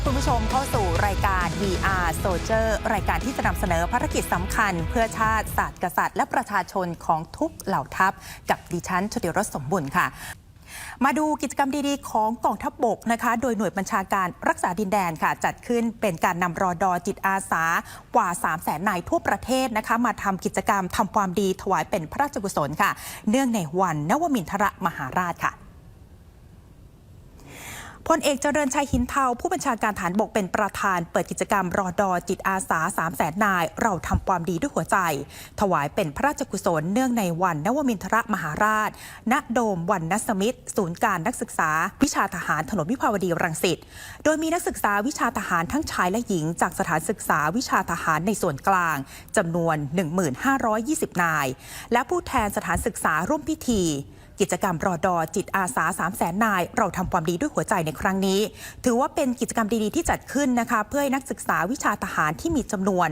ับคุณผู้ชมเข้าสู่รายการ VR Soldier รายการที่จะนำเสนอภารกิจสำคัญ เพื่อชาติศาสตร์กษัตริย์ และประชาชนของทุกเหล่าทัพ กับดิฉันชติรสสมบุญค่ะมาดูกิจกรรมดีๆ ของกองทัพบบกนะคะ โดยหน่วยบัญชาการรักษาดินแดนค่ะ จัดขึ้นเป็นการนำรอดอจิตอาสากว่า 3 0 0แสนนายทั่วประเทศนะคะ มาทำกิจกรรมทำความดีถวายเป็นพระราชกุศลค่ะ เนื่องในวันนวมินทรมหาราชค่ะ พลเอกเจริญชัยหินเทาผู้บัญชาการฐานบกเป็นประธาน เปิดกิจกรรมรอดอจิตอาสา3 0 0แสนนาย เราทำความดีด้วยหัวใจ ถวายเป็นพระราชกุศลเนื่องในวันนวมินทรมหาราช ณโดมวันนสมิตร ศูนย์การนักศึกษา วิชาทหารถนนวิภาวดีรังสิตโดยมีนักศึกษาวิชาทหารทั้งชายและหญิง จากสถานศึกษาวิชาทหารในส่วนกลางจำนวน 1520 นาย และผู้แทนสถานศึกษาร่วมพิธี กิจกรรมรอดอจิตอาสา3 0 0แสนนาย เราทำความดีด้วยหัวใจในครั้งนี้ ถือว่าเป็นกิจกรรมดีๆที่จัดขึ้นนะคะ เพื่อให้นักศึกษาวิชาทหารที่มีจำนวน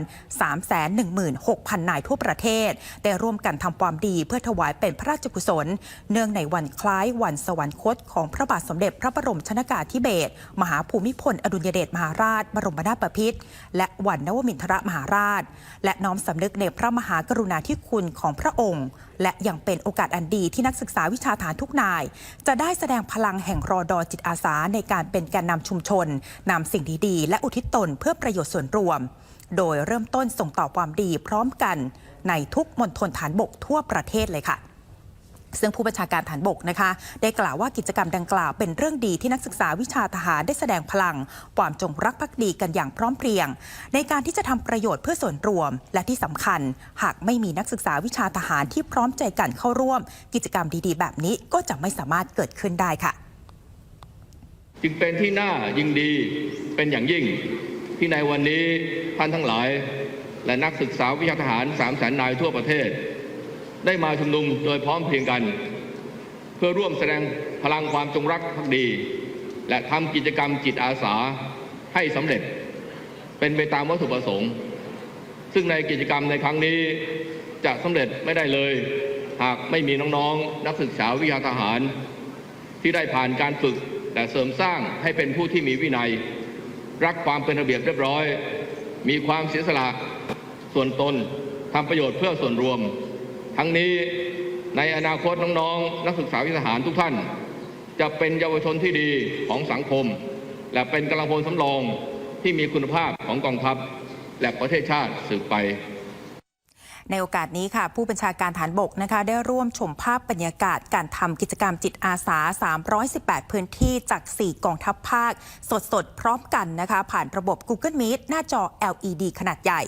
316,000 นายทั่วประเทศ ได้ร่วมกันทำความดีเพื่อถวายเป็นพระราชกุศล เนื่องในวันคล้ายวันสวรรคตของพระบาทสมเด็จพระบรมชนากาธิเบศรมหาภูมิพลอดุลยเดชมหาราช บรมนาถบพิตรและวันนวมินทรมหาราช และน้อมสำนึกในพระมหากรุณาธิคุณของพระองค์ และยังเป็นโอกาสอันดีที่นักศึกษาวิชาฐานทุกนาย จะได้แสดงพลังแห่งรอดอจิตอาสาในการเป็นแกนนำชุมชนนำสิ่งดีๆ และอุทิศตนเพื่อประโยชน์ส่วนรวม โดยเริ่มต้นส่งต่อความดีพร้อมกันในทุกมณฑลฐานบกทั่วประเทศเลยค่ะ ซึ่งผู้บัญชาการฐานบกนะคะ ได้กล่าวว่ากิจกรรมดังกล่าวเป็นเรื่องดีที่นักศึกษาวิชาทหารได้แสดงพลัง ความจงรักภักดีกันอย่างพร้อมเพรียง ในการที่จะทำประโยชน์เพื่อส่วนรวม และที่สำคัญ หากไม่มีนักศึกษาวิชาทหารที่พร้อมใจกันเข้าร่วม กิจกรรมดีๆ แบบนี้ก็จะไม่สามารถเกิดขึ้นได้ค่ะ จึงเป็นที่น่ายิงดีเป็นอย่างยิ่ง ที่ในวันนี้ท่านทั้งหลาย และนักศึกษาวิชาทหาร3 0 0แสนนายทั่วประเทศ ได้มาชุมนุมโดยพร้อมเพรียงกัน เพื่อร่วมแสดงพลังความจงรักภักดี และทำกิจกรรมจิตอาสาให้สำเร็จ เป็นไปตามวัตถุประสงค์ ซึ่งในกิจกรรมในครั้งนี้จะสำเร็จไม่ได้เลย หากไม่มีน้องๆ นักศึกษาวิชาทหาร ที่ได้ผ่านการฝึกและเสริมสร้างให้เป็นผู้ที่มีวินัย รักความเป็นระเบียบเรียบร้อย มีความเสียสละส่วนตนทำประโยชน์เพื่อส่วนรวม ทั้งนี้ในอนาคตน้องๆ นักศึกษาวิทยาทหารทุกท่าน จะเป็นเยาวชนที่ดีของสังคม และเป็นกำลังพลสำรองที่มีคุณภาพของกองทัพ และประเทศชาติสืบไป ในโอกาสนี้ค่ะ ผู้บัญชาการฐานบกนะคะได้ร่วมชมภาพบรรยากาศการทำกิจกรรมจิตอาสา 318 พื้นที่จาก 4 กองทัพภาค สดๆ พร้อมกันนะคะ ผ่านระบบ Google Meet หน้าจอ LED ขนาดใหญ่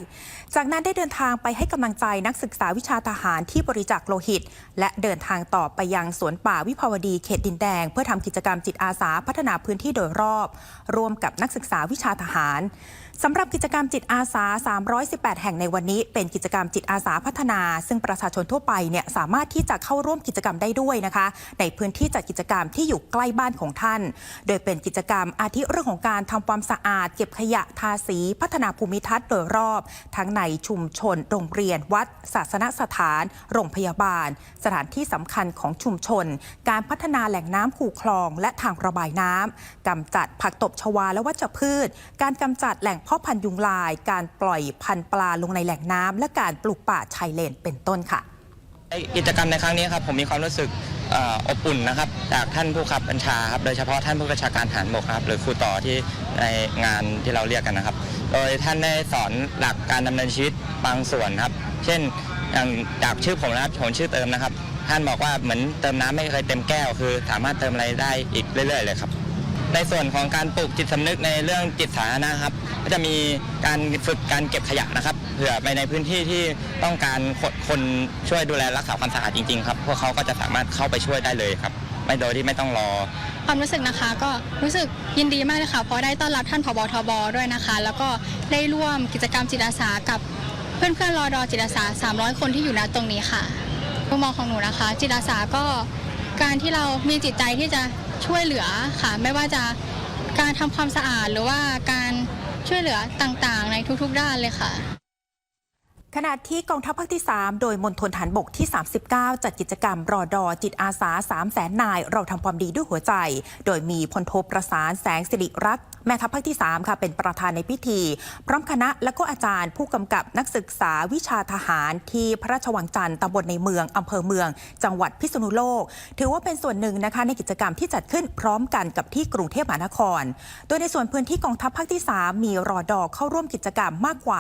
จากนั้นได้เดินทางไปให้กำลังใจนักศึกษาวิชาทหารที่บริจาคโลหิต และเดินทางต่อไปยังสวนป่าวิภาวดีเขตดินแดง เพื่อทำกิจกรรมจิตอาสาพัฒนาพื้นที่โดยรอบ ร่วมกับนักศึกษาวิชาทหารสำหรับกิจกรรมจิตอาสา 318 แห่งในวันนี้เป็นกิจกรรมจิตอาสาพัฒนา ซึ่งประชาชนทั่วไปเนี่ยสามารถที่จะเข้าร่วมกิจกรรมได้ด้วยนะคะ ในพื้นที่จัดกิจกรรมที่อยู่ใกล้บ้านของท่าน โดยเป็นกิจกรรมอาทิเรื่องของการทำความสะอาด เก็บขยะทาสี พัฒนาภูมิทัศน์โดยรอบ ทั้งในชุมชน โรงเรียน วัด ศาสนสถาน โรงพยาบาล สถานที่สำคัญของชุมชน การพัฒนาแหล่งน้ำคูคลอง และทางระบายน้ำกำจัดผักตบชวาและวัชพืช การกำจัดแหล่งเพาะพันธุ์ยุงลาย การปล่อยพันธุ์ปลาลงในแหล่งน้ำและการปลูกป่าชายเลนเป็นต้นค่ะกิจกรรมในครั้งนี้ครับผมมีความรู้สึกอบอุ่นนะครับ จากท่านผู้ขับบัญชาครับโดยเฉพาะท่านผู้บัญชาการฐานบกครับ หรือครูต่อที่ในงานที่เราเรียกกันนะครับ โดยท่านได้สอนหลักการดำเนินชีวิตบางส่วนครับ เช่นอย่างจากชื่อผมนะครับผมชื่อเติมนะครับ ท่านบอกว่าเหมือนเติมน้ำไม่เคยเต็มแก้วคือ สามารถเติมอะไรได้อีกเรื่อย ๆ เลยครับในส่วนของการปลูกจิตสำนึกในเรื่องจิตสาธารณะครับ ก็จะมีการฝึกการเก็บขยะนะครับ ผื่อไปในพื้นที่ที่ต้องการคนช่วยดูแลรักษาความสะอาดจริงๆครับพวกเขาก็จะสามารถเข้าไปช่วยได้เลยครับ ไม่โดยที่ไม่ต้องรอ ความรู้สึกนะคะก็รู้สึกยินดีมากเลยค่ะเพราะได้ต้อนรับท่านผบทบด้วยนะคะ แล้วก็ได้ร่วมกิจกรรมจิตอาสากับเพื่อนเพื่อนๆรอดอจิตอาสา 300 คนที่อยู่ณตรงนี้ค่ะมุมมองของหนูนะคะ จิตอาสาก็การที่เรามีจิตใจที่จะช่วยเหลือค่ะ ไม่ว่าจะการทำความสะอาดหรือว่าการช่วยเหลือต่างๆ ในทุกๆด้านเลยค่ะ ขณะที่กองทัพภาคที่ 3 โดยมณฑลฐานบกที่ 39 จัดกิจกรรมรอดอจิตอาสา 3 0 0แสนนาย เราทำความดีด้วยหัวใจ โดยมีพลโทประสานแสงสิริรักษ์แม่ทัพภาคที่ 3 ค่ะ เป็นประธานในพิธี พร้อมคณะและก็อาจารย์ผู้กำกับนักศึกษาวิชาทหารที่พระราชวังจันทร์ตำบลในเมืองอำเภอเมือง จังหวัดพิษณุโลก ถือว่าเป็นส่วนหนึ่งนะคะในกิจกรรมที่จัดขึ้นพร้อมกันกับที่กรุงเทพมหานคร โดยในส่วนพื้นที่กองทัพภาคที่ 3 มีรอดอเข้าร่วมกิจกรรมมากกว่า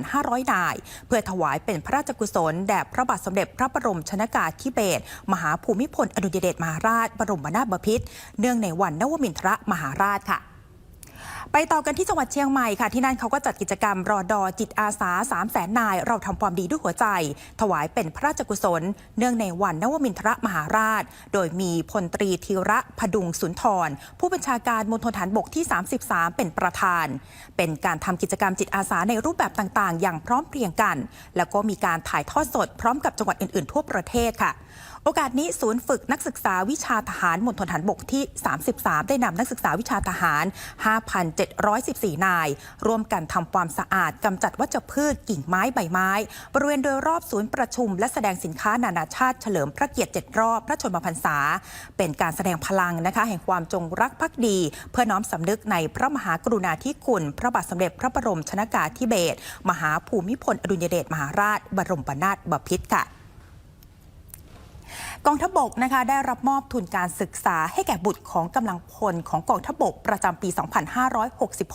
1,500 นายเพื่อถวายเป็นพระราชกุศลแด่พระบาทสมเด็จพระบรมชนากาธิเบศรมหาภูมิพลอดุลยเดชมหาราช บรมนาถบพิตรเนื่องในวันนวมินทรมหาราชค่ะ ไปต่อกันที่จังหวัดเชียงใหม่ค่ะ ที่นั่นเขาก็จัดกิจกรรมรอดอจิตอาสา3 0 0แสนนาย เราทำความดีด้วยหัวใจ ถวายเป็นพระราชกุศล เนื่องในวันนวมินทรมหาราช โดยมีพลตรีธีระพดุงสุนทร ผู้บัญชาการมณฑลฐานบกที่ 33 เป็นประธาน เป็นการทำกิจกรรมจิตอาสาในรูปแบบต่างๆ อย่างพร้อมเพรียงกัน แล้วก็มีการถ่ายทอดสดพร้อมกับจังหวัดอื่นๆ ทั่วประเทศค่ะโอกาสนี้ศูนย์ฝึกนักศึกษาวิชาทหารมณฑลฐานบกที่ 33 ได้นำนักศึกษาวิชาทหาร714 นาย ร่วมกันทำความสะอาดกำจัดวัชพืชกิ่งไม้ใบไม้ บริเวณโดยรอบศูนย์ประชุม และแสดงสินค้านานาชาติเฉลิมพระเกียรติ 7 รอบพระชนมพรรษา เป็นการแสดงพลังนะคะ แห่งความจงรักภักดี เพื่อน้อมสำนึกในพระมหากรุณาธิคุณ พระบาทสมเด็จพระบรมชนากาธิเบศรมหาภูมิพลอดุลยเดชมหาราช บรมนาถบพิตรค่ะ กองทัพบกนะคะได้รับมอบทุนการศึกษาให้แก่บุตรของกำลังพลของกองทัพบกประจำปี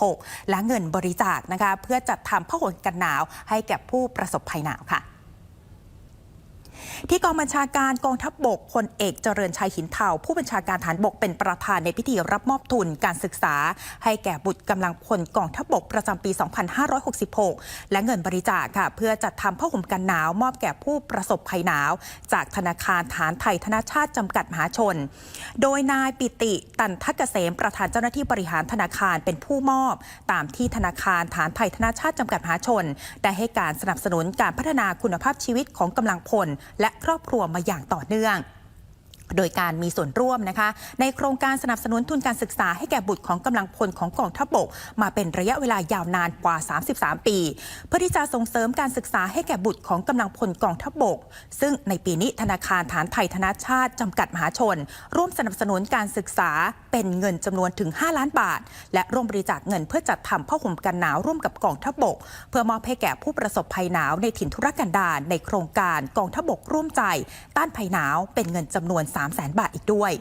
2566 และเงินบริจาคนะคะเพื่อจัดทำผ้าห่มกันหนาวให้แก่ผู้ประสบภัยหนาวค่ะ ที่กองบัญชาการกองทัพบบกพลเอกเจริญชัยหินเทาผู้บัญชาการฐานบกเป็นประธานในพิธีรับมอบทุนการศึกษา ให้แก่บุตรกำลังพลกองทัพบบกประจำปี 2566 และเงินบริจาคค่ะ เพื่อจัดทำผ้าห่มกันหนาว มอบแก่ผู้ประสบภัยหนาว จากธนาคารฐานไทยธนาชาติจำกัดมหาชน โดยนายปิติตันทักเกษมประธานเจ้าหน้าที่บริหารธนาคารเป็นผู้มอบ ตามที่ธนาคารฐานไทยธนาชาติจำกัดมหาชน ได้ให้การสนับสนุนการพัฒนาคุณภาพชีวิตของกำลังพลและครอบครัวมาอย่างต่อเนื่องโดยการมีส่วนร่วมนะคะ ในโครงการสนับสนุนทุนการศึกษาให้แก่บุตรของกำลังพลของกองทัพบก มาเป็นระยะเวลายาวนานกว่า 33 ปี เพื่อที่จะส่งเสริมการศึกษาให้แก่บุตรของกำลังพลกองทัพบก ซึ่งในปีนี้ธนาคารฐานไทยธนาชาติจำกัดมหาชน ร่วมสนับสนุนการศึกษา เป็นเงินจำนวนถึง 5 ล้านบาท และร่วมบริจาคเงินเพื่อจัดทำผ้าห่มกันหนาวร่วมกับกองทัพบก เพื่อมอบให้แก่ผู้ประสบภัยหนาวในถิ่นทุรกันดารในโครงการกองทัพบกร่วมใจ ต้านภัยหนาวเป็นเงินจำนวน 3 0 0 0 0 0 บาทอีกด้วย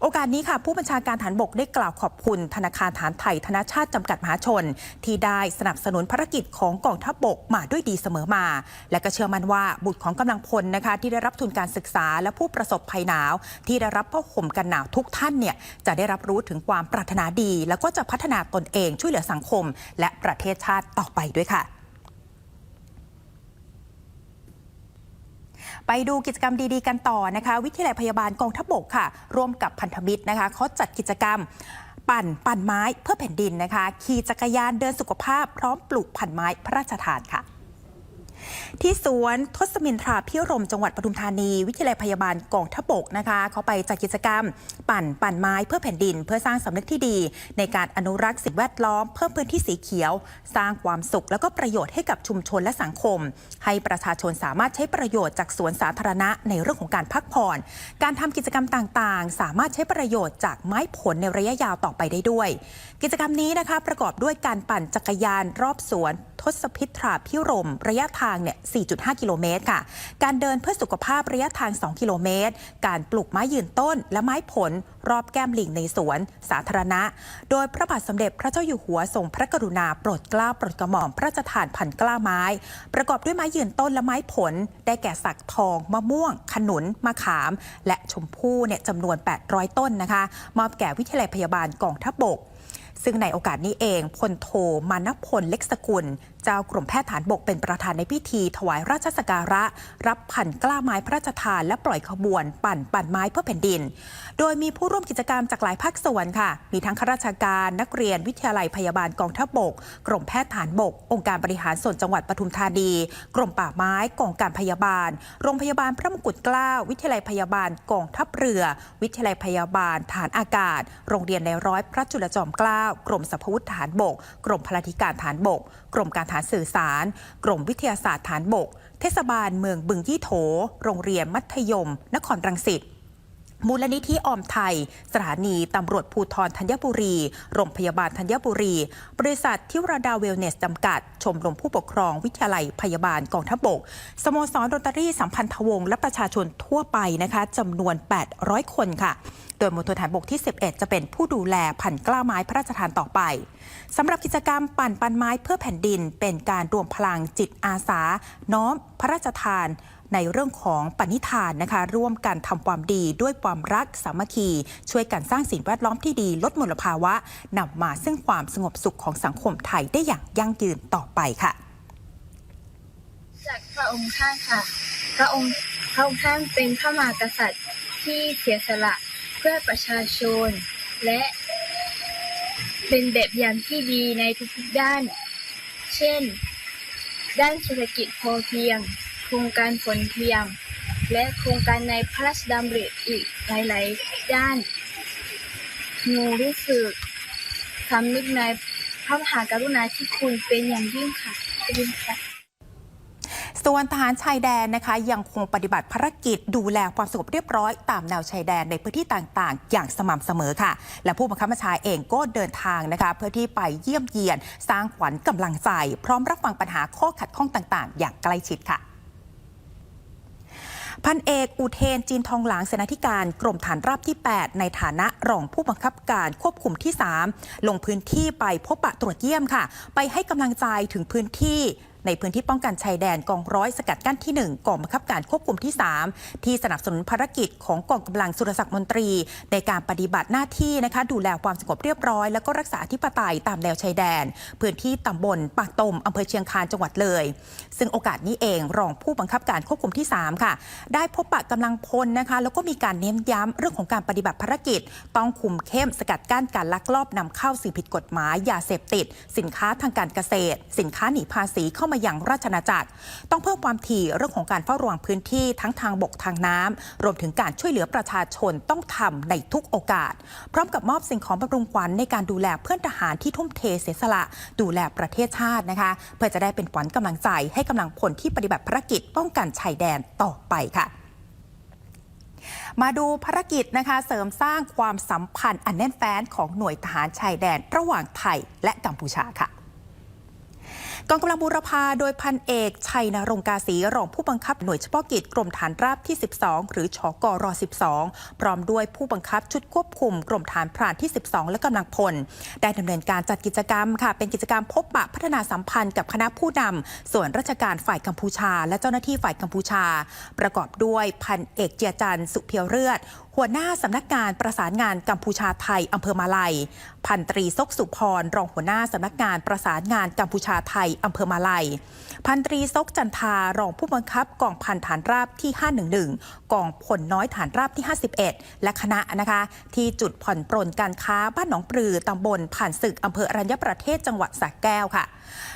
โอกาสนี้ค่ะ ผู้บัญชาการฐานบกได้กล่าวขอบคุณ ธนาคารฐานไทยธนาชาติจำกัดมหาชน ที่ได้สนับสนุนภารกิจของกองทัพบกมาด้วยดีเสมอมา และก็เชื่อมั่นว่าบุตรของกำลังพลนะคะ ที่ได้รับทุนการศึกษาและผู้ประสบภัยหนาว ที่ได้รับผ้าห่มกันหนาวทุกท่านเนี่ยจะได้รับรู้ถึงความปรารถนาดี แล้วก็จะพัฒนาตนเองช่วยเหลือสังคม และประเทศชาติต่อไปด้วยค่ะ ไปดูกิจกรรมดีๆกันต่อนะคะ วิทยาลัยพยาบาลกองทัพบกค่ะ ร่วมกับพันธมิตรนะคะเขาจัดกิจกรรมปั่นปั่นไม้เพื่อแผ่นดินนะคะ ขี่จักรยานเดินสุขภาพพร้อมปลูกพันไม้พระราชทานค่ะ ที่สวนทศมินทราพิรมจังหวัดปทุมธานี วิทยาลัยพยาบาลกองทบกนะคะเขาไปจัดกิจกรรม ปั่นปั่นไม้เพื่อแผ่นดิน เพื่อสร้างสำนึกที่ดี ในการอนุรักษ์สิ่งแวดล้อม เพิ่มพื้นที่สีเขียว สร้างความสุข แล้วก็ประโยชน์ให้กับชุมชนและสังคม ให้ประชาชนสามารถใช้ประโยชน์จากสวนสาธารณะในเรื่องของการพักผ่อน การทำกิจกรรมต่างๆ สามารถใช้ประโยชน์จากไม้ผลในระยะยาวต่อไปได้ด้วย กิจกรรมนี้นะคะประกอบด้วยการปั่นจักรยานรอบสวน ทศพิตราพิรมระยะทางเนี่ย 4.5 กิโลเมตรค่ะ การเดินเพื่อสุขภาพระยะทาง 2 กิโลเมตร การปลูกไม้ยืนต้นและไม้ผลรอบแก้มลิงในสวนสาธารณะ โดยพระบาทสมเด็จพระเจ้าอยู่หัวทรงพระกรุณาโปรดเกล้าโปรดกระหม่อมพระราชทานพันกล้าไม้ ประกอบด้วยไม้ยืนต้นและไม้ผล ได้แก่สักทอง มะม่วง ขนุน มะขาม และชมพู่เนี่ยจำนวน 800 ต้นนะคะ มอบแก่วิทยาลัยพยาบาลกองทัพบกซึ่งในโอกาสนี้เองพลโทมานพลเล็กสกุล เจ้ากรมแพทย์ฐานบกเป็นประธานในพิธีถวายราชสักการะ รับพันกล้าไม้พระราชทานและปล่อยขบวน ปั่นปั่นไม้เพื่อแผ่นดิน โดยมีผู้ร่วมกิจกรรมจากหลายภาคส่วนค่ะ มีทั้งข้าราชการนักเรียนวิทยาลัยพยาบาลกองทัพบก กรมแพทย์ฐานบก องค์การบริหารส่วนจังหวัดปทุมธานี กรมป่าไม้กองการพยาบาล โรงพยาบาลพระมงกุฎเกล้าวิทยาลัยพยาบาลกองทัพเรือ วิทยาลัยพยาบาล ฐานอากาศ โรงเรียนในร้อยพระจุลจอมเกล้ากรมสรรพวุฒิฐานบก กรมพลธิการฐานบก กรมการฐานสื่อสาร กรมวิทยาศาสตร์ฐานบก เทศบาลเมืองบึงยี่โถ โรงเรียนมัธยม นครรังสิต มูลนิธิออมไทย สถานีตำรวจภูธรธัญบุรี โรงพยาบาลธัญบุรี บริษัททิวราดาเวลเนสจำกัด ชมรมผู้ปกครองวิทยาลัยพยาบาลกองทัพบก สโมสรโรตารี่สัมพันธวงศ์และประชาชนทั่วไปนะคะจำนวน 800 คนค่ะ โดยมณฑลฐานบกที่ 11 จะเป็นผู้ดูแลพันกล้าไม้พระราชทานต่อไปสำหรับกิจกรรมปั่นปันไม้เพื่อแผ่นดิน เป็นการรวมพลังจิตอาสา น้อมพระราชทาน ในเรื่องของปณิธานนะคะ ร่วมกันทำความดีด้วยความรักสามัคคี ช่วยกันสร้างสิ่งแวดล้อมที่ดีลดมลภาวะนำมาซึ่งความสงบสุขของสังคมไทยได้อย่างยั่งยืนต่อไปค่ะ จากพระองค์ท่านค่ะ พระองค์พระองค์ท่านเป็นพระมหากษัตริย์ที่เสียสละเพื่อประชาชน และเป็นแบบอย่างที่ดีในทุกๆด้าน เช่น ด้านเศรษฐกิจพอเพียง โครงการฝนเพียงและโครงการในพระราชดำริอีกหลาย ๆ ด้าน หนูรู้สึกสำนึกในพระมหากรุณาธิคุณเป็นอย่างยิ่งค่ะขอบคุณค่ะส่วนทหารชายแดนนะคะยังคงปฏิบัติภารกิจดูแลความสงบเรียบร้อยตามแนวชายแดนในพื้นที่ต่างๆ อย่างสม่ำเสมอค่ะ และผู้บังคับบัญชาเองก็เดินทางนะคะ เพื่อที่ไปเยี่ยมเยียน สร้างขวัญกำลังใจ พร้อมรับฟังปัญหาข้อขัดข้องต่าง ๆ อย่างใกล้ชิดค่ะ พันเอกอุเทนจีนทองหลางเสนาธิการกรมฐานราบที่ 8 ในฐานะรองผู้บังคับการควบคุมที่ 3 ลงพื้นที่ไปพบปะตรวจเยี่ยมค่ะ ไปให้กำลังใจถึงพื้นที่ ในพื้นที่ป้องกันชายแดนกองร้อยสกัดกั้นที่ 1กองบังคับการควบคุมที่ 3 ที่สนับสนุนภารกิจของกองกำลังสุรศักดิ์มนตรี ในการปฏิบัติหน้าที่นะคะดูแลความสงบเรียบร้อย แล้วก็รักษาอธิปไตยตามแนวชายแดน พื้นที่ตำบลปากตมอำเภอเชียงคานจังหวัดเลย ซึ่งโอกาสนี้เองรองผู้บังคับการควบคุมที่ 3 ค่ะ ได้พบปะกำลังพลนะคะแล้วก็มีการเน้นย้ำเรื่องของการปฏิบัติภารกิจ ต้องคุมเข้มสกัดกั้นการลักลอบนำเข้าสิ่งผิดกฎหมายยาเสพติด สินค้าทางการเกษตร สินค้าหนีภาษีเข้ามาอยังราชนาจักร ต้องเพิ่มความถี่เรื่องของการเฝ้าระวังพื้นที่ทั้งทางบกทางน้ำรวมถึงการช่วยเหลือประชาชนต้องทำในทุกโอกาส พร้อมกับมอบสิ่งของบำรุงขวัญในการดูแลเพื่อนทหารที่ทุ่มเทเสียสละ ดูแลประเทศชาตินะคะ เพื่อจะได้เป็นขวัญกำลังใจให้กำลังพลที่ปฏิบัติภารกิจป้องกันชายแดนต่อไปค่ะมาดูภารกิจนะคะเสริมสร้างความสัมพันธ์อันแน่นแฟ้นของหน่วยทหารชายแดนระหว่างไทยและกัมพูชาค่ะ กองกำลังบูรพาโดยพันเอกชัยนรงกาศีรองผู้บังคับหน่วยเฉพาะกิจกรมฐานราบที่ 12 หรือชกร12 พร้อมด้วยผู้บังคับชุดควบคุมกรมฐานพรานที่ 12 และกำลังพล ได้ดำเนินการจัดกิจกรรมค่ะ เป็นกิจกรรมพบปะพัฒนาสัมพันธ์กับคณะผู้นำส่วนราชการฝ่ายกัมพูชา และเจ้าหน้าที่ฝ่ายกัมพูชา ประกอบด้วยพันเอกเจียจันสุเพียวเลือด หัวหน้าสำนักงานประสานงานกัมพูชาไทยอำเภอมาลัย พันตรีซกสุพร รองหัวหน้าสำนักงานประสานงานกัมพูชาไทยอำเภอมาลัย พันตรีซกจันทารองผู้บังคับกองพันฐานราบที่ 511 กองพลน้อยฐานราบที่ 51 และคณะนะคะ ที่จุดผ่อนปรนการค้าบ้านหนองปลือตำบลผ่านศึกอำเภออรัญญประเทศจังหวัดสระแก้วค่ะ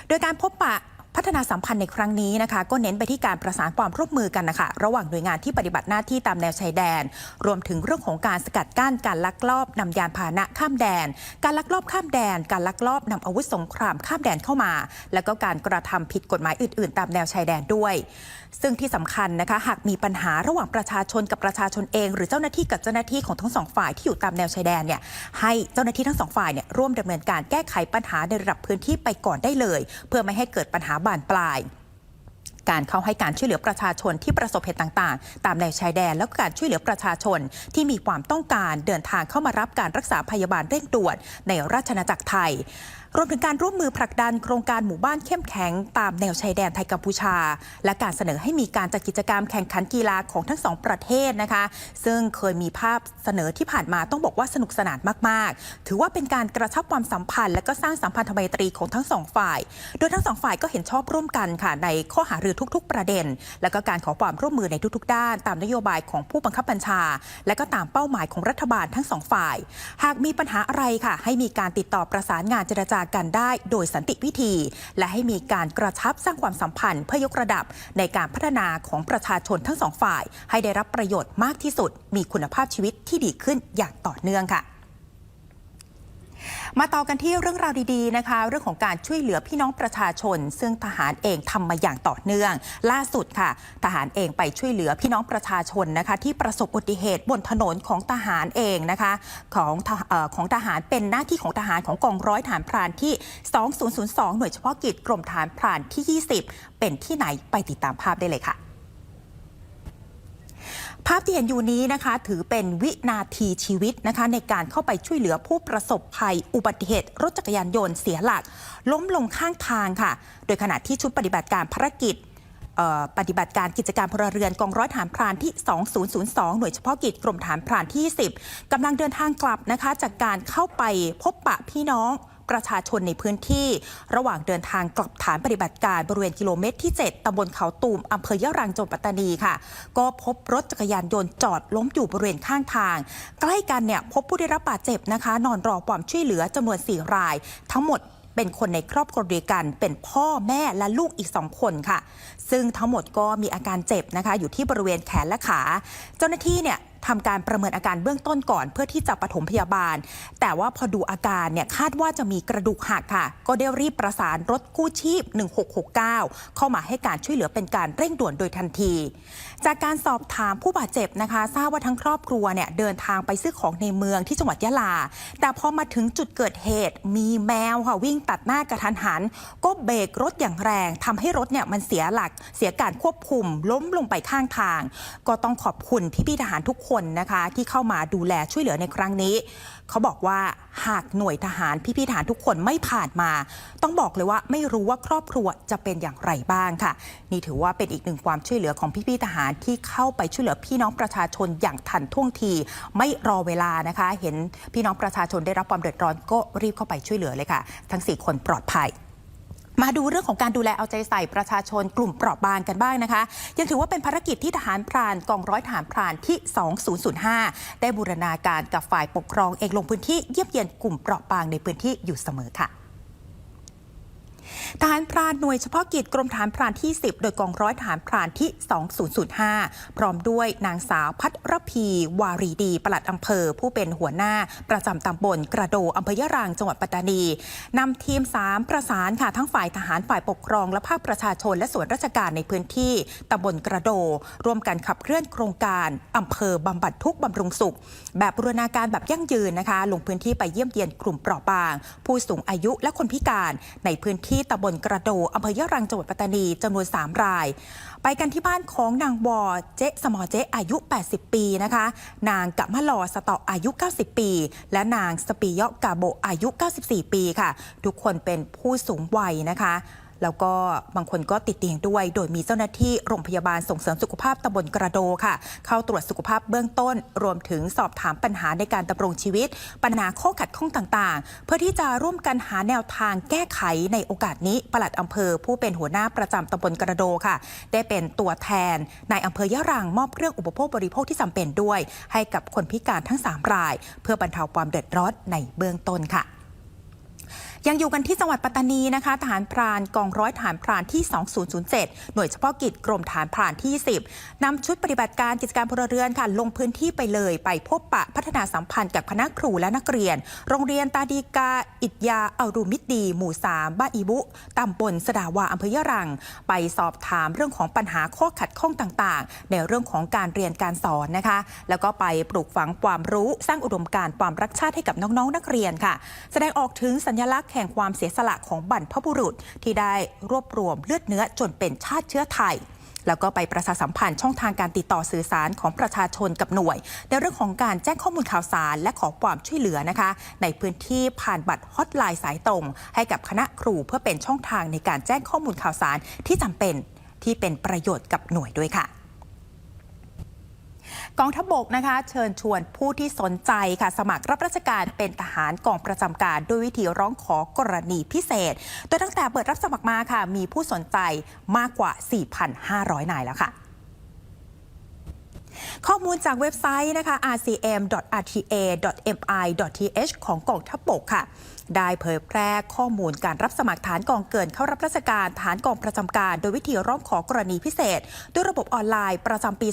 โดยการพบปะ พัฒนาสัมพันธ์ในครั้งนี้นะคะ ก็เน้นไปที่การประสานความร่วมมือกันนะคะ ระหว่างหน่วยงานที่ปฏิบัติหน้าที่ตามแนวชายแดน รวมถึงเรื่องของการสกัดกั้นการลักลอบนำยานพาหนะข้ามแดน การลักลอบข้ามแดน การลักลอบนำอาวุธสงครามข้ามแดนเข้ามา แล้วก็การกระทำผิดกฎหมายอื่น ๆ ตามแนวชายแดนด้วย ซึ่งที่สำคัญนะคะ หากมีปัญหาระหว่างประชาชนกับประชาชนเอง หรือเจ้าหน้าที่กับเจ้าหน้าที่ของทั้งสองฝ่ายที่อยู่ตามแนวชายแดนเนี่ยให้เจ้าหน้าที่ทั้งสองฝ่ายเนี่ยร่วมดำเนินการแก้ไขปัญหาในระดับพื้นที่ไปก่อนได้เลย เพื่อไม่ให้เกิดปัญหาบานปลาย การเข้าให้การช่วยเหลือประชาชนที่ประสบเหตุต่างๆ ตามแนวชายแดน แล้วการช่วยเหลือประชาชนที่มีความต้องการเดินทางเข้ามารับการรักษาพยาบาลเร่งด่วนในราชนาจักรไทยรวมถึงการร่วมมือผลักดันโครงการหมู่บ้านเข้มแข็งตามแนวชายแดนไทยกัมพูชา และการเสนอให้มีการจัดกิจกรรมแข่งขันกีฬาของทั้งสองประเทศนะคะ ซึ่งเคยมีภาพเสนอที่ผ่านมาต้องบอกว่าสนุกสนานมากๆ ถือว่าเป็นการกระชับความสัมพันธ์ และก็สร้างสัมพันธไมตรีของทั้งสองฝ่าย โดยทั้งสองฝ่ายก็เห็นชอบร่วมกันค่ะในข้อหารือทุก ๆ ประเด็น และก็การขอความร่วมมือในทุก ๆ ด้าน ตามนโยบายของผู้บังคับบัญชา และก็ตามเป้าหมายของรัฐบาลทั้งสองฝ่าย หากมีปัญหาอะไรค่ะ ให้มีการติดต่อประสานงานเจรจากันได้ โดยสันติวิธี และให้มีการกระชับสร้างความสัมพันธ์ เพื่อยกระดับในการพัฒนาของประชาชนทั้งสองฝ่าย ให้ได้รับประโยชน์มากที่สุด มีคุณภาพชีวิตที่ดีขึ้นอย่างต่อเนื่องค่ะ มาต่อกันที่เรื่องราวดีๆนะคะ เรื่องของการช่วยเหลือพี่น้องประชาชน ซึ่งทหารเองทำมาอย่างต่อเนื่อง ล่าสุดค่ะ ทหารเองไปช่วยเหลือพี่น้องประชาชนนะคะ ที่ประสบอุบัติเหตุบนถนนของทหารเองนะคะของออของทหารเป็นหน้าที่ของทหารของกองร้อยฐานพรานที่ 2002 หน่วยเฉพาะกิจกรมฐานพรานที่ 20 เป็นที่ไหนไปติดตามภาพได้เลยค่ะ ภาพที่เห็นอยู่นี้นะคะถือเป็นวินาทีชีวิตนะคะในการเข้าไปช่วยเหลือผู้ประสบภัย อุบัติเหตุ รถจักรยานยนต์เสียหลัก ล้มลงข้างทางค่ะ โดยขณะที่ชุดปฏิบัติการภารกิจปฏิบัติการกิจการพลเรือนกองร้อยฐานพรานที่ 2002 หน่วยเฉพาะกิจกรมฐานพรานที่ 10กำลังเดินทางกลับนะคะ จากการเข้าไปพบปะพี่น้อง ประชาชนในพื้นที่ ระหว่างเดินทางกลับฐานปฏิบัติการบริเวณกิโลเมตรที่ 7ตำบลเขาตูมอำเภอยะรังจังหวัดปัตตานีค่ะ ก็พบรถจักรยานยนต์จอดล้มอยู่บริเวณข้างทาง ใกล้กันเนี่ยพบผู้ได้รับบาดเจ็บนะคะ นอนรอความช่วยเหลือจำนวน 4 ราย ทั้งหมดเป็นคนในครอบครัวเดียวกัน เป็นพ่อแม่และลูกอีก2คนค่ะ ซึ่งทั้งหมดก็มีอาการเจ็บนะคะ อยู่ที่บริเวณแขนและขา เจ้าหน้าที่เนี่ย ทำการประเมินอาการเบื้องต้นก่อน เพื่อที่จะปฐมพยาบาล แต่ว่าพอดูอาการเนี่ยคาดว่าจะมีกระดูกหักค่ะ ก็ได้รีบประสานรถกู้ชีพ 1669 เข้ามาให้การช่วยเหลือเป็นการเร่งด่วนโดยทันที จากการสอบถามผู้บาดเจ็บนะคะ ทราบว่าทั้งครอบครัวเนี่ยเดินทางไปซื้อของในเมืองที่จังหวัดยะลา แต่พอมาถึงจุดเกิดเหตุ มีแมวค่ะวิ่งตัดหน้ากระทันหัน ก็เบรกรถอย่างแรงทำให้รถเนี่ยมันเสียหลักเสียการควบคุม ล้มลงไปข้างทาง ก็ต้องขอบคุณพี่ๆทหารทุกคนคนะคะที่เข้ามาดูแลช่วยเหลือในครั้งนี้ เขาบอกว่าหากหน่วยทหารพี่ๆทหารทุกคนไม่ผ่านมา ต้องบอกเลยว่าไม่รู้ว่าครอบครัวจะเป็นอย่างไรบ้างค่ะ นี่ถือว่าเป็นอีกหนึ่งความช่วยเหลือของพี่ๆทหารที่เข้าไปช่วยเหลือพี่น้องประชาชนอย่างทันท่วงที ไม่รอเวลานะคะ เห็นพี่น้องประชาชนได้รับความเดือดร้อนก็รีบเข้าไปช่วยเหลือเลยค่ะ ทั้ง 4 คนปลอดภัย มาดูเรื่องของการดูแลเอาใจใส่ประชาชนกลุ่มเปราะบางกันบ้างนะคะ ยังถือว่าเป็นภารกิจที่ทหารพรานกองร้อยทหารพรานที่ 2005 ได้บูรณาการกับฝ่ายปกครองเองลงพื้นที่เยี่ยมเยียนกลุ่มเปราะบางในพื้นที่อยู่เสมอค่ะ ทหารพรานหน่วยเฉพาะกิจกรมฐานพรานที่ 10 โดยกองร้อยฐานพรานที่ 2005 พร้อมด้วยนางสาวพัทรพี วารีดี ปลัดอำเภอ ผู้เป็นหัวหน้าประจำตำบลกระโดอำเภอยะรังจังหวัดปัตตานีนำทีม 3 ประสานค่ะทั้งฝ่ายทหารฝ่ายปกครอง และภาคประชาชนและส่วนราชการในพื้นที่ตำบลกระโด ร่วมกันขับเคลื่อนโครงการอำเภอบำบัดทุกบำรุงสุข แบบบูรณาการแบบยั่งยืนนะคะ ลงพื้นที่ไปเยี่ยมเยียนกลุ่มเปราะบาง ผู้สูงอายุและคนพิการในพื้นที่ตำบลกระโดอำเภอยะรังจังหวัดปัตตานีจำนวน 3 ราย ไปกันที่บ้านของนางวอเจ๊สมอเจ๊อายุ 80 ปีนะคะ นางกะมะลอสตออายุ 90 ปี และนางสปีเยาะกาโบอายุ 94 ปีค่ะ ทุกคนเป็นผู้สูงวัยนะคะ แล้วก็บางคนก็ติดเตียงด้วย โดยมีเจ้าหน้าที่โรงพยาบาลส่งเสริมสุขภาพตำบลกระโดค่ะ เข้าตรวจสุขภาพเบื้องต้น รวมถึงสอบถามปัญหาในการดำรงชีวิต ปัญหาข้อขัดข้องต่างๆ เพื่อที่จะร่วมกันหาแนวทางแก้ไขในโอกาสนี้ปลัดอำเภอ ผู้เป็นหัวหน้าประจำตำบลกระโดค่ะ ได้เป็นตัวแทนในอำเภอยะรังมอบเครื่องอุปโภคบริโภคที่จำเป็นด้วย ให้กับคนพิการทั้ง 3 ราย เพื่อบรรเทาความเดือดร้อนในเบื้องต้นค่ะ ยังอยู่กันที่จังหวัดปัตตานีนะคะทหารพรานกองร้อยทหารพรานที่ 2007 หน่วยเฉพาะกิจกรมทหารพรานที่ 10นำชุดปฏิบัติการกิจการพลเรือนค่ะลงพื้นที่ไปเลย ไปพบปะพัฒนาสัมพันธ์กับคณะครูและนักเรียน โรงเรียนตาดีกา อิทยาอารุมิตดี หมู่ 3 บ้านอีบุตำบลสดาวาอำเภอยะรัง ไปสอบถามเรื่องของปัญหาข้อขัดข้องต่างๆ ในเรื่องของการเรียนการสอนนะคะ แล้วก็ไปปลูกฝังความรู้สร้างอุดมการณ์ความรักชาติให้กับน้องๆ นักเรียนค่ะ แสดงออกถึงสัญลักษณ์แห่งความเสียสละของบรรพบุรุษ ที่ได้รวบรวมเลือดเนื้อจนเป็นชาติเชื้อไทย แล้วก็ไปประชาสัมพันธ์ช่องทางการติดต่อสื่อสารของประชาชนกับหน่วย ในเรื่องของการแจ้งข้อมูลข่าวสารและขอความช่วยเหลือนะคะ ในพื้นที่ผ่านบัตรฮอตไลน์สายตรง ให้กับคณะครูเพื่อเป็นช่องทางในการแจ้งข้อมูลข่าวสารที่จำเป็นที่เป็นประโยชน์กับหน่วยด้วยค่ะ กองทัพบกนะคะเชิญชวนผู้ที่สนใจค่ะ สมัครรับราชการเป็นทหารกองประจำการด้วยวิธีร้องขอกรณีพิเศษ โดยตั้งแต่เปิดรับสมัครมาค่ะ มีผู้สนใจมากกว่า 4,500 นายแล้วค่ะข้อมูลจากเว็บไซต์นะคะ rcm.rta.mi.th ของกองทัพบกค่ะ ได้เผยแพร่ข้อมูลการรับสมัครฐานกองเกินเข้ารับราชการฐานกองประจำการ โดยวิธีร้องขอกรณีพิเศษ ด้วยระบบออนไลน์ประจำปี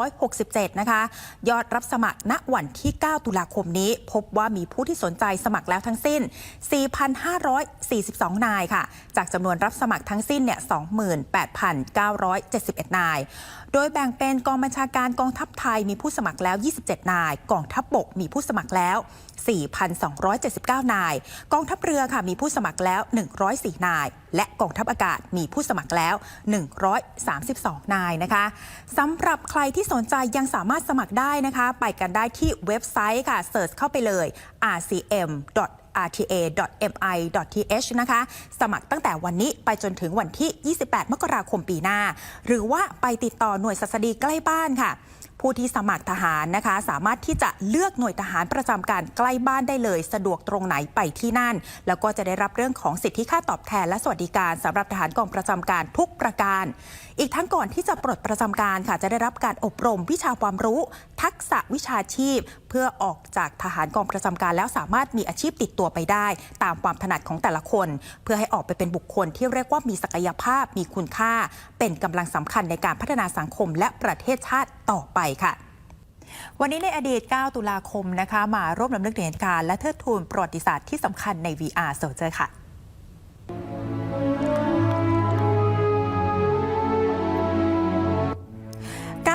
2567 นะคะ ยอดรับสมัครณวันที่ 9 ตุลาคมนี้ พบว่ามีผู้ที่สนใจสมัครแล้วทั้งสิ้น 4,542 นายค่ะ จากจำนวนรับสมัครทั้งสิ้นเนี่ย 28,971 นาย โดยแบ่งเป็นกองบัญชาการกองทัพไทยมีผู้สมัครแล้ว 27 นาย กองทัพบบกมีผู้สมัครแล้ว4,279 นาย กองทัพเรือค่ะมีผู้สมัครแล้ว 104 นาย และกองทัพอากาศมีผู้สมัครแล้ว 132 นายนะคะสำหรับใครที่สนใจยังสามารถสมัครได้นะคะ ไปกันได้ที่เว็บไซต์ค่ะเสิร์ชเข้าไปเลย rcm rta.mi.th นะคะ สมัครตั้งแต่วันนี้ไปจนถึงวันที่ 28 มกราคมปีหน้า หรือว่าไปติดต่อหน่วยสัสดีใกล้บ้านค่ะ ผู้ที่สมัครทหารนะคะ สามารถที่จะเลือกหน่วยทหารประจำการใกล้บ้านได้เลย สะดวกตรงไหนไปที่นั่น แล้วก็จะได้รับเรื่องของสิทธิค่าตอบแทนและสวัสดิการสำหรับทหารกองประจำการทุกประการ อีกทั้งก่อนที่จะปลดประจำการค่ะจะได้รับการอบรมวิชาความรู้ ทักษะวิชาชีพ เพื่อออกจากทหารกองประจำการ แล้วสามารถมีอาชีพติดตัวไปได้ ตามความถนัดของแต่ละคน เพื่อให้ออกไปเป็นบุคคลที่เรียกว่ามีศักยภาพมีคุณค่า เป็นกำลังสำคัญในการพัฒนาสังคมและประเทศชาติต่อไปค่ะวันนี้ในอดีต 9 ตุลาคมนะคะ มาร่วมรำลึกเหตุการณ์และเทิดทูนประวัติศาสตร์ที่สำคัญใน VR โซเจอร์ค่ะ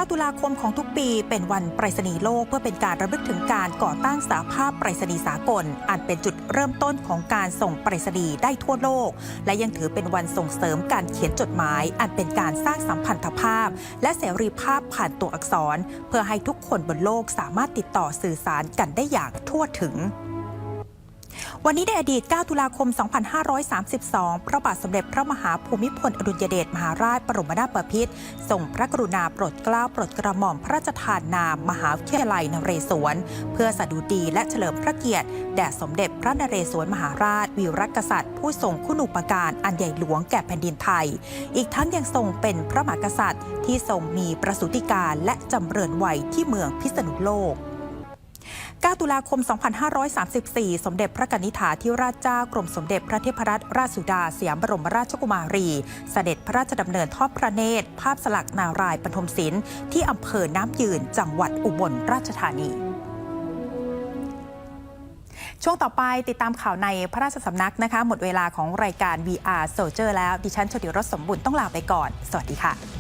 ตุลาคมของทุกปีเป็นวันไปรษณีย์โลกเพื่อเป็นการระลึกถึงการก่อตั้งสาภาพไปรษณีย์สากลอันเป็นจุดเริ่มต้นของการส่งไปรษณีย์ได้ทั่วโลก และยังถือเป็นวันส่งเสริมการเขียนจดหมาย อันเป็นการสร้างสัมพันธภาพ และเสรีภาพผ่านตัวอักษร เพื่อให้ทุกคนบนโลกสามารถติดต่อสื่อสารกันได้อย่างทั่วถึง วันนี้ในอดีต 9 ตุลาคม 2532 พระบาทสมเด็จพระมหาภูมิพลอดุลยเดชมหาราชบรมนาถบพิตรทรงพระกรุณาโปรดเกล้าโปรดกระหม่อมพระราชทานนาม มหาวิทยาลัยนเรศวร เพื่อสดุดีและเฉลิมพระเกียรติแด่สมเด็จพระนเรศวรมหาราช วีรกษัตริย์ ผู้ทรงคุณูปการอันใหญ่หลวงแก่แผ่นดินไทย อีกทั้งยังทรงเป็นพระมหากษัตริย์ที่ทรงมีประสูติการและจำเริญวัยที่เมืองพิษณุโลก 9 ตุลาคม 2534 สมเด็จพระกนิษฐาธิราชเจ้ากรมสมเด็จพระเทพรัตนราชสุดาสยามบรมราชกุมารี เสด็จพระราชดำเนินทอดพระเนตร ภาพสลักนารายปฐมศิลป์ที่อำเภอน้ำยืน จังหวัดอุบลราชธานีช่วงต่อไปติดตามข่าวในพระราชสำนักนะคะ หมดเวลาของรายการ VR Soldier แล้ว ดิฉันชดิรสสมบุญต้องลาไปก่อน สวัสดีค่ะ